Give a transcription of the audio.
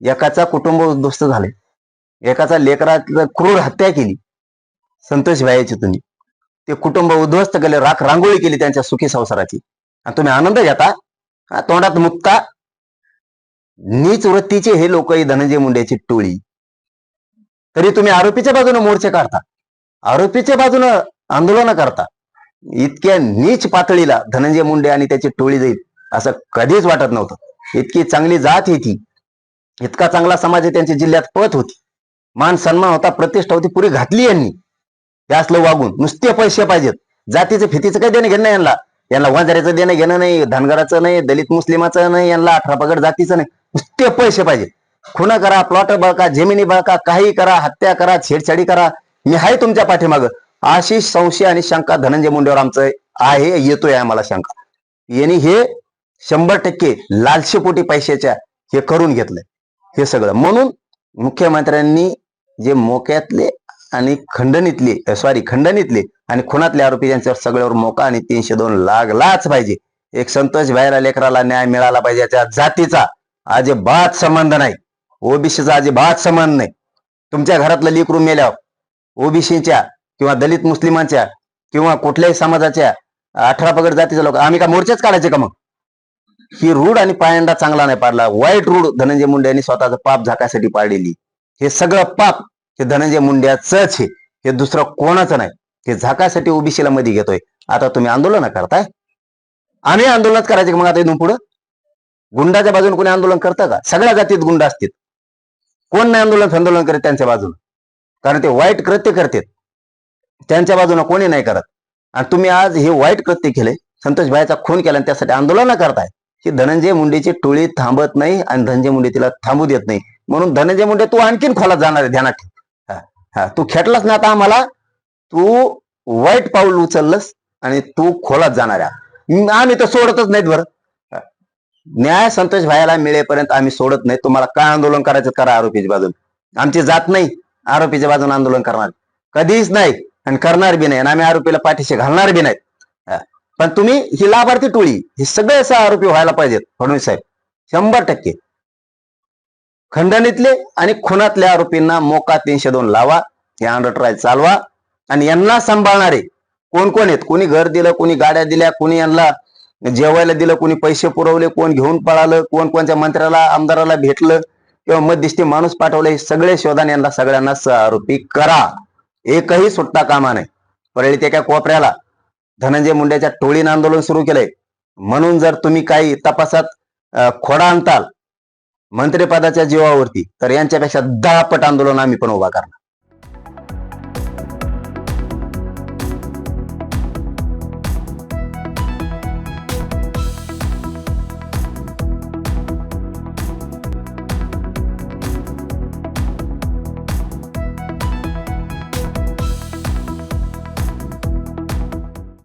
एकाचा कुटुंब उद्ध्वस्त झाले एकाचा लेकरातलं क्रूर हत्या केली संतोष भाईची तुम्ही ते कुटुंब उद्ध्वस्त केले राख रांगोळी केली त्यांच्या सुखी संसाराची. आणि तुम्ही आनंद घेता तोंडात मुक्ता. नीच वृत्तीचे हे लोक धनंजय मुंडेची टोळी. तरी तुम्ही आरोपीच्या बाजूने मोर्चे काढता. आरोपीच्या बाजूनं आंदोलन करता. इतक्या नीच पातळीला धनंजय मुंडे आणि त्याची टोळी जाईल असं कधीच वाटत नव्हतं. इतकी चांगली जात ही ती. इतका चांगला समाज आहे त्यांच्या जिल्ह्यात पत होती. मान सन्मान होता प्रतिष्ठा होती पुरी घातली यांनी. त्यासलं वागून नुसते पैसे पाहिजेत. जातीचं फितीचं काही देणं घेणं यांना. यांना वंजाऱ्याचं देणं घेणं नाही धनगराचं नाही दलित मुस्लिमाचं नाही यांना अठरा पगड जातीचं नाही. नुसते पैसे पाहिजे खुना करा प्लॉट बळका जमिनी बळका काही करा हत्या करा छेडछाडी करा. मी आहे तुमच्या पाठीमागं. अशी संशय आणि शंका धनंजय मुंडेवर आमचं आहे येतोय आम्हाला शंका. यांनी हे शंभर टक्के लालशेपोटी पैशाच्या हे करून घेतलंय. हे सगळं. म्हणून मुख्यमंत्र्यांनी जे मोक्यातले आणि खंडणीतले सॉरी खंडणीतले आणि खुनातले आरोपी यांच्यावर सगळ्यावर मोका आणि तीनशे दोन लागलाच पाहिजे. एक संतोष भाईला लेकराला न्याय मिळाला पाहिजे त्या जातीचा अजिबात संबंध नाही. ओबीसीचा अजिबात संबंध नाही. तुमच्या घरातलं लेकरू मेल्यावर ओबीसीच्या किंवा दलित मुस्लिमांच्या किंवा कुठल्याही समाजाच्या अठरा पगड जातीच्या लोक आम्ही का मोर्चेच काढायचे का मग? ही रूढ आणि पायंडा चांगला नाही पाडला. वाईट रूढ धनंजय मुंडे यांनी स्वतःचं पाप झाकायसाठी पाडलेली. हे सगळं पाप हे धनंजय मुंड्याचंच आहे. हे दुसरं कोणाचं नाही. हे झाकायसाठी ओबीसीला मध्ये घेतोय. आता तुम्ही आंदोलन करताय. आम्ही आंदोलनच करायचे मग आता इथून पुढं? गुंडाच्या बाजूने कोणी आंदोलन करतं का? सगळ्या जातीत गुंड असतील. कोण नाही आंदोलन आंदोलन करत त्यांच्या बाजूने? कारण ते वाईट कृत्य करतात. त्यांच्या बाजूने कोणी नाही करत. आणि तुम्ही आज हे वाईट कृत्य केले संतोष भाईचा खून केला आणि त्यासाठी आंदोलन करताय. की धनंजय मुंडेची टोळी थांबत नाही आणि धनंजय मुंडे तिला थांबू देत नाही. म्हणून धनंजय मुंडे तू आणखीन खोलात जाणार आहे ध्यानात हा, हा. तू खेटलास ना आता आम्हाला तू वाईट पाऊल उचललंस आणि तू खोलात जाणार आहे. आम्ही तर सोडतच नाहीत बरं. न्याय संतोष भायाला मिळेपर्यंत आम्ही सोडत नाही. तुम्हाला काय आंदोलन करायचं करा आरोपीच्या बाजून. आमची जात नाही आरोपीच्या बाजून आंदोलन करणार. कधीच नाही आणि करणार बी नाही आणि आम्ही आरोपीला पाठीशी घालणार बी नाहीत पण तुम्ही ही लाभार्थी टोळी हे सगळे असे आरोपी व्हायला पाहिजेत फडणवीस साहेब. शंभर टक्के. खंडणीतले आणि खुनातल्या आरोपींना मोका तीनशे दोन लावा हे अंडर ट्रायल चालवा. आणि यांना सांभाळणारे कोण कोण आहेत? कोणी घर दिलं कोणी गाड्या दिल्या कोणी यांना जेवायला दिलं कोणी पैसे पुरवले कोण घेऊन पळालं कोण कोणत्या मंत्र्याला आमदाराला भेटलं किंवा मध्यस्थी माणूस पाठवले हे सगळे शोधाने यांना सगळ्यांना आरोपी करा. एकही सुट्टा कामा नाही परळी त्या कोपऱ्याला धनंजय मुंडेच्या टोळीनं आंदोलन सुरू केलंय. म्हणून जर तुम्ही काही तपासात खोडा आणताल मंत्रिपदाच्या जीवावरती तर यांच्यापेक्षा दहा पट आंदोलन आम्ही पण उभा करणार.